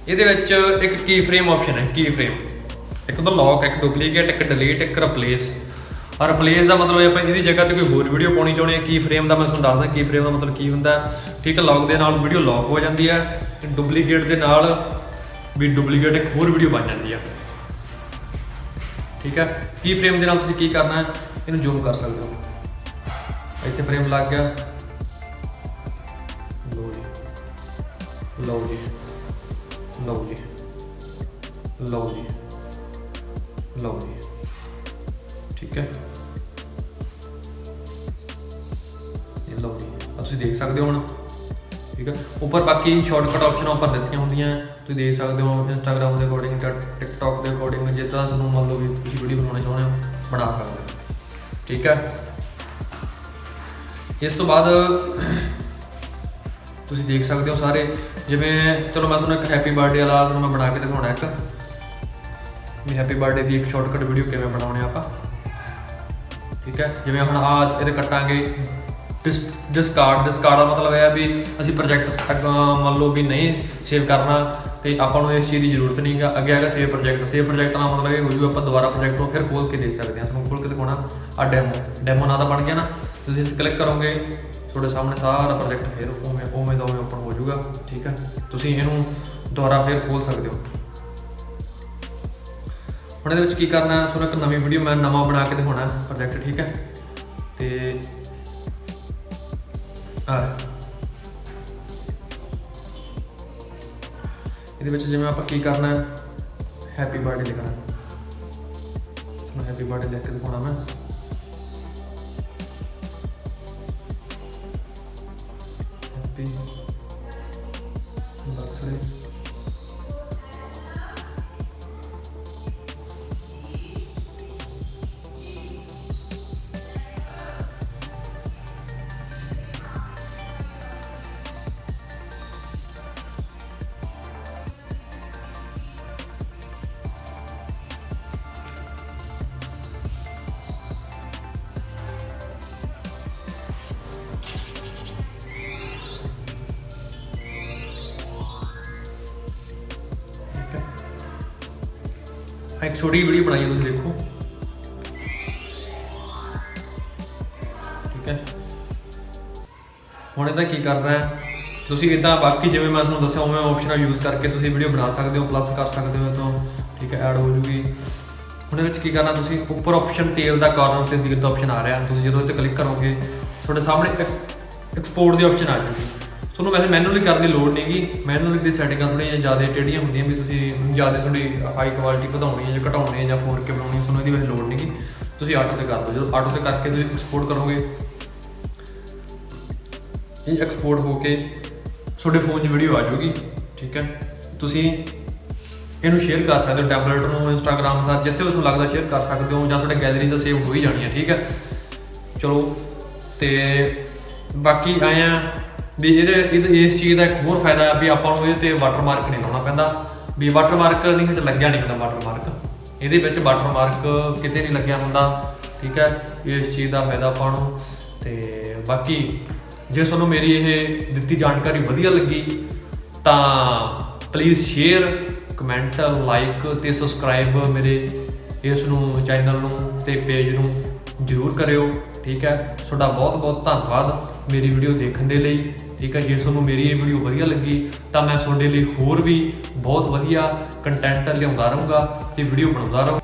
ਇਹਦੇ ਵਿੱਚ ਇੱਕ ਕੀ ਫਰੇਮ ਆਪਸ਼ਨ ਹੈ ਕੀ ਫਰੇਮ ਇੱਕ ਤਾਂ ਲੌਕ ਇੱਕ ਡੁਪਲੀਕੇਟ ਇੱਕ ਡਿਲੀਟ ਇੱਕ ਰਿਪਲੇਸ ਔਰ ਰਿਪਲੇਸ ਦਾ ਮਤਲਬ ਹੈ ਆਪਾਂ ਇਹਦੀ ਜਗ੍ਹਾ ਤੇ ਕੋਈ ਹੋਰ ਵੀਡੀਓ ਪਾਉਣੀ ਚਾਹੁੰਦੇ ਹਾਂ ਕੀ ਫਰੇਮ ਦਾ ਮੈਂ ਤੁਹਾਨੂੰ ਦੱਸਦਾ ਕੀ ਫਰੇਮ ਦਾ ਮਤਲਬ ਕੀ ਹੁੰਦਾ ਠੀਕ ਹੈ ਲੌਕ ਦੇ ਨਾਲ ਵੀਡੀਓ ਲੌਕ ਹੋ ਜਾਂਦੀ ਹੈ ਡੁਪਲੀਕੇਟ ਦੇ ਨਾਲ ਵੀ ਡੁਪਲੀਕੇਟ ਇੱਕ ਹੋਰ ਵੀਡੀਓ ਬਣ ਜਾਂਦੀ ਹੈ। ਠੀਕ ਹੈ? ਕੀ ਫਰੇਮ ਦੇ ਨਾਲ ਤੁਸੀਂ ਕੀ ਕਰਨਾ ਹੈ? ਇਹਨੂੰ ਜ਼ੂਮ ਕਰ ਸਕਦੇ ਹੋ। ਇੱਥੇ ਫਰੇਮ ਲੱਗ ਗਿਆ। ਲਓ ਜੀ। ਲਓ ਜੀ। ਲਓ ਜੀ। ਲਓ ਜੀ। ਲਓ ਜੀ। ਠੀਕ ਹੈ? ਇਹ ਲਓ ਜੀ। ਤੁਸੀਂ ਦੇਖ ਸਕਦੇ ਹੋ ਹੁਣ। ਠੀਕ ਹੈ? ਉੱਪਰ ਬਾਕੀ ਸ਼ਾਰਟਕਟ ਆਪਸ਼ਨ ਉੱਪਰ ਦਿੱਤੀਆਂ ਹੁੰਦੀਆਂ। ਤੁਸੀਂ ਦੇਖ ਸਕਦੇ ਹੋ ਇੰਸਟਾਗ੍ਰam ਦੇ ਅਕੋਰਡਿੰਗ ਟਿਕਟੌਕ ਦੇ ਅਕੋਰਡਿੰਗ ਜਿੱਦਾਂ ਤੁਹਾਨੂੰ ਮੰਨ ਲਓ ਵੀ ਤੁਸੀਂ ਵੀਡੀਓ ਬਣਾਉਣਾ ਚਾਹੁੰਦੇ ਹੋ, ਬਣਾ ਸਕਦੇ ਹੋ। ਠੀਕ ਹੈ? ਇਸ ਤੋਂ ਬਾਅਦ ਤੁਸੀਂ ਦੇਖ ਸਕਦੇ ਹੋ ਸਾਰੇ, ਜਿਵੇਂ ਚਲੋ ਮੈਂ ਤੁਹਾਨੂੰ ਇੱਕ ਹੈਪੀ ਬਰਥਡੇ ਵਾਲਾ ਤੁਹਾਨੂੰ ਮੈਂ ਬਣਾ ਕੇ ਦਿਖਾਉਣਾ ਇੱਕ। ਵੀ ਹੈਪੀ ਬਰਥਡੇ ਦੀ ਇੱਕ ਸ਼ਾਰਟਕਟ ਵੀਡੀਓ ਕਿਵੇਂ ਬਣਾਉਣੀ ਆਪਾਂ। ਠੀਕ ਹੈ? ਜਿਵੇਂ ਹੁਣ ਆ ਇਹਦੇ ਕੱਟਾਂਗੇ ਡਿਸਕਾਰਡ ਡਿਸਕਾਰਡ ਦਾ ਮਤਲਬ ਇਹ ਹੈ ਵੀ ਅਸੀਂ ਪ੍ਰੋਜੈਕਟ ਅੱਗੇ ਮੰਨ ਲਓ ਵੀ ਨਹੀਂ ਸੇਵ ਕਰਨਾ। ਤੇ ਆਪਾਂ ਨੂੰ ਇਸ ਚੀਜ਼ ਦੀ ਜ਼ਰੂਰਤ ਨਹੀਂ ਗਾ। ਅੱਗੇ ਹੈਗਾ ਸੇਵ ਪ੍ਰੋਜੈਕਟ ਸੇਵ ਪ੍ਰੋਜੈਕਟ ਦਾ ਮਤਲਬ ਇਹ ਹੋ ਜੂ ਆਪਾਂ ਦੁਬਾਰਾ ਪ੍ਰੋਜੈਕਟ ਨੂੰ ਫਿਰ ਖੋਲ ਕੇ ਦੇਖ ਸਕਦੇ ਹਾਂ। ਤੁਹਾਨੂੰ ਖੋਲ ਕੇ ਦਿਖਾਉਣਾ ਆ ਡੈਮੋ ਡੈਮੋ ਨਾਂ ਦਾ ਬਣ ਗਿਆ ਨਾ। ਤੁਸੀਂ ਇਸ ਕਲਿੱਕ ਕਰੋਗੇ, ਤੁਹਾਡੇ ਸਾਹਮਣੇ ਸਾਰਾ ਪ੍ਰੋਜੈਕਟ ਫਿਰ ਉਵੇਂ ਉਵੇਂ ਦਾ ਉਵੇਂ ਓਪਨ ਹੋ ਜਾਊਗਾ ਠੀਕ ਹੈ ਤੁਸੀਂ ਇਹਨੂੰ ਦੁਬਾਰਾ ਫਿਰ ਖੋਲ ਸਕਦੇ ਹੋ। ਹੁਣ ਇਹਦੇ ਵਿੱਚ ਕੀ ਕਰਨਾ ਹੈ? ਤੁਹਾਨੂੰ ਇੱਕ ਨਵੀਂ ਵੀਡੀਓ ਮੈਂ ਨਵਾਂ ਬਣਾ ਕੇ ਦਿਖਾਉਣਾ ਪ੍ਰੋਜੈਕਟ ਠੀਕ ਹੈ? ਤੇ ਆ ਇਹਦੇ ਵਿੱਚ ਜਿਵੇਂ ਆਪਾਂ ਕੀ ਕਰਨਾ ਹੈ? ਹੈਪੀ ਬਰਥਡੇ ਲਿਖਣਾ। ਤੁਹਾਨੂੰ ਹੈਪੀ ਬਰਥਡੇ ਲਿਖ ਕੇ ਦਿਖਾਉਣਾ ਮੈਂ। ਆਹ ਇੱਕ ਛੋਟੀ ਵੀਡੀਓ ਬਣਾਈ ਹੈ ਤੁਸੀਂ ਦੇਖੋ। ਠੀਕ ਹੈ? ਹੁਣ ਇਹਦਾ ਕੀ ਕਰਨਾ ਹੈ? ਤੁਸੀਂ ਇਦਾਂ ਬਾਕੀ ਜਿਵੇਂ ਮੈਂ ਤੁਹਾਨੂੰ ਦੱਸਿਆ, ਉਵੇਂ ਆਪਸ਼ਨਾਂ ਯੂਜ਼ ਕਰਕੇ ਤੁਸੀਂ ਵੀਡੀਓ ਬਣਾ ਸਕਦੇ ਹੋ ਪਲੱਸ ਕਰ ਸਕਦੇ ਹੋ ਤੋਂ ਠੀਕ ਹੈ ਐਡ ਹੋ ਜੂਗੀ। ਹੁਣ ਉਹਦੇ ਵਿੱਚ ਕੀ ਕਰਨਾ ਤੁਸੀਂ? ਉੱਪਰ ਆਪਸ਼ਨ ਤੇਲ ਦਾ ਕਾਰਨਰ ਤੇ ਵੀਰ ਦਾ ਆਪਸ਼ਨ ਆ ਰਿਹਾ। ਤੁਸੀਂ ਜਦੋਂ ਇਹ ਤੇ ਕਲਿੱਕ ਕਰੋਗੇ, ਤੁਹਾਡੇ ਸਾਹਮਣੇ ਐਕਸਪੋਰਟ ਦੀ ਆਪਸ਼ਨ ਆ ਜੂਗੀ। ਤੁਹਾਨੂੰ ਵੈਸੇ ਮੈਨੂਅਲੀ ਕਰਨ ਦੀ ਲੋੜ ਨਹੀਂਗੀ ਮੈਨੂਅਲੀ ਦੀ ਸੈਟਿੰਗਾਂ ਥੋੜ੍ਹੀਆਂ ਜ਼ਿਆਦਾ ਟੇਢੀਆਂ ਹੁੰਦੀਆਂ ਵੀ ਤੁਸੀਂ ਜ਼ਿਆਦਾ ਤੁਹਾਡੀ ਹਾਈ ਕੁਆਲਿਟੀ ਵਧਾਉਣੀ ਹੈ ਜਾਂ ਘਟਾਉਣੀ ਹੈ ਜਾਂ 4K ਬਣਾਉਣੀ ਹੈ, ਤੁਹਾਨੂੰ ਇਹਦੀ ਵੈਸੇ ਲੋੜ ਨਹੀਂਗੀ ਤੁਸੀਂ ਆਟੋ ਤੇ ਕਰ ਲਓ। ਜਦੋਂ ਆਟੋ ਤੇ ਕਰਕੇ ਤੁਸੀਂ ਐਕਸਪੋਰਟ ਕਰੋਗੇ ਇਹ ਐਕਸਪੋਰਟ ਹੋ ਕੇ ਤੁਹਾਡੇ ਫੋਨ 'ਚ ਵੀਡੀਓ ਆ ਜਾਊਗੀ ਠੀਕ ਹੈ? ਤੁਸੀਂ ਇਹਨੂੰ ਸ਼ੇਅਰ ਕਰ ਸਕਦੇ ਹੋ ਟੈਬਲੇਟ ਨੂੰ ਇੰਸਟਾਗ੍ਰam ਦਾ ਜਿੱਥੇ ਤੁਹਾਨੂੰ ਲੱਗਦਾ ਸ਼ੇਅਰ ਕਰ ਸਕਦੇ ਹੋ ਜਾਂ ਤੁਹਾਡੇ ਗੈਲਰੀ 'ਚ ਸੇਵ ਹੋ ਹੀ ਜਾਣੀ ਹੈ ਠੀਕ ਹੈ? ਚਲੋ ਤੇ ਬਾਕੀ ਆਏ ਆ ਵੀ ਇਹਦੇ ਇਹਦੇ ਇਸ ਚੀਜ਼ ਦਾ ਇੱਕ ਹੋਰ ਫਾਇਦਾ ਹੈ ਵੀ ਆਪਾਂ ਨੂੰ ਇਹਦੇ ਤੇ ਵਾਟਰਮਾਰਕ ਨਹੀਂ ਲਾਉਣਾ ਪੈਂਦਾ। ਵੀ ਵਾਟਰਮਾਰਕ ਨਹੀਂ ਵਿੱਚ ਲੱਗਿਆ ਨਹੀਂ ਹੁੰਦਾ ਵਾਟਰਮਾਰਕ ਇਹਦੇ ਵਿੱਚ ਵਾਟਰਮਾਰਕ ਕਿਤੇ ਨਹੀਂ ਲੱਗਿਆ ਹੁੰਦਾ, ਠੀਕ ਹੈ? ਇਸ ਚੀਜ਼ ਦਾ ਫਾਇਦਾ ਆਪਾਂ ਨੂੰ। ਤੇ ਬਾਕੀ ਜੇ ਤੁਹਾਨੂੰ ਮੇਰੀ ਇਹ ਦਿੱਤੀ ਜਾਣਕਾਰੀ ਵਧੀਆ ਲੱਗੀ, ਤਾਂ ਪਲੀਜ਼ ਸ਼ੇਅਰ ਕਮੈਂਟ ਲਾਈਕ ਤੇ ਸਬਸਕ੍ਰਾਈਬ ਮੇਰੇ ਇਸ ਨੂੰ ਚੈਨਲ ਨੂੰ ਤੇ ਪੇਜ ਨੂੰ ਜਰੂਰ ਕਰਿਓ। ਠੀਕ ਹੈ? ਤੁਹਾਡਾ ਬਹੁਤ ਬਹੁਤ ਧੰਨਵਾਦ ਮੇਰੀ ਵੀਡੀਓ ਦੇਖਣ ਦੇ ਲਈ। ਠੀਕ ਹੈ? ਜੇ ਤੁਹਾਨੂੰ ਮੇਰੀ ਇਹ ਵੀਡੀਓ ਵਧੀਆ ਲੱਗੀ, ਤਾਂ ਮੈਂ ਤੁਹਾਡੇ ਲਈ ਹੋਰ ਵੀ ਬਹੁਤ ਵਧੀਆ ਕੰਟੈਂਟ ਲਿਆਉਂਦਾ ਰਹੂੰਗਾ ਤੇ ਵੀਡੀਓ ਬਣਾਉਂਦਾ ਰਹੂੰ